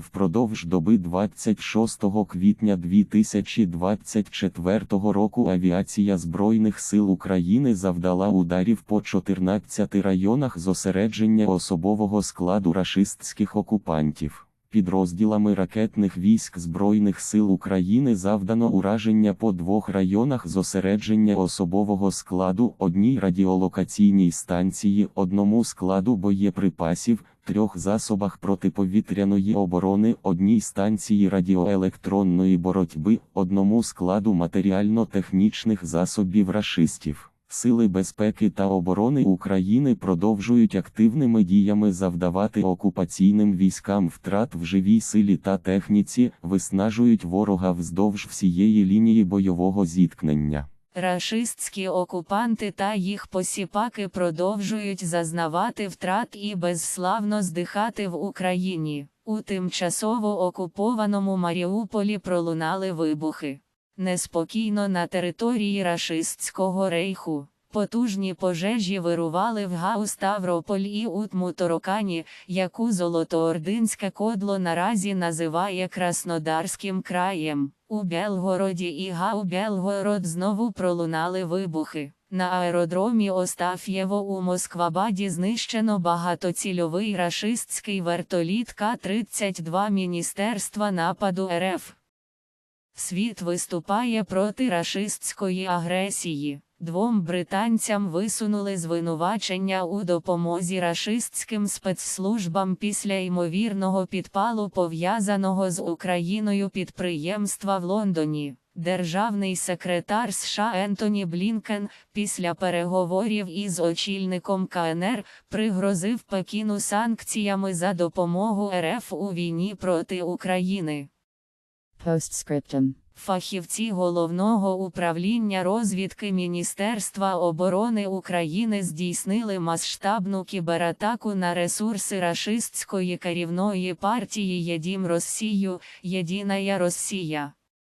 Впродовж доби 26 квітня 2024 року авіація Збройних сил України завдала ударів по 14 районах зосередження особового складу рашистських окупантів. Підрозділами ракетних військ Збройних сил України завдано ураження по двох районах зосередження особового складу, одній радіолокаційній станції, одному складу боєприпасів, трьох засобах протиповітряної оборони, одній станції радіоелектронної боротьби, одному складу матеріально-технічних засобів рашистів. Сили безпеки та оборони України продовжують активними діями завдавати окупаційним військам втрат в живій силі та техніці, виснажують ворога вздовж всієї лінії бойового зіткнення. Рашистські окупанти та їх посіпаки продовжують зазнавати втрат і безславно здихати в Україні. У тимчасово окупованому Маріуполі пролунали вибухи. Неспокійно на території рашистського рейху. Потужні пожежі вирували в Гау Ставрополь і Утму-Торокані, яку Золотоординське кодло наразі називає Краснодарським краєм. У Белгороді і Гау Белгород знову пролунали вибухи. На аеродромі Остаф'єво у Москвабаді знищено багатоцільовий рашистський вертоліт К-32 Міністерства нападу РФ. Світ виступає проти рашистської агресії. Двом британцям висунули звинувачення у допомозі рашистським спецслужбам після ймовірного підпалу пов'язаного з Україною підприємства в Лондоні. Державний секретар США Ентоні Блінкен після переговорів із очільником КНР пригрозив Пекіну санкціями за допомогу РФ у війні проти України. Postscriptum. Фахівці головного управління розвідки Міністерства оборони України здійснили масштабну кібератаку на ресурси рашистської керівної партії Єдім Росію, Єдиная Росія.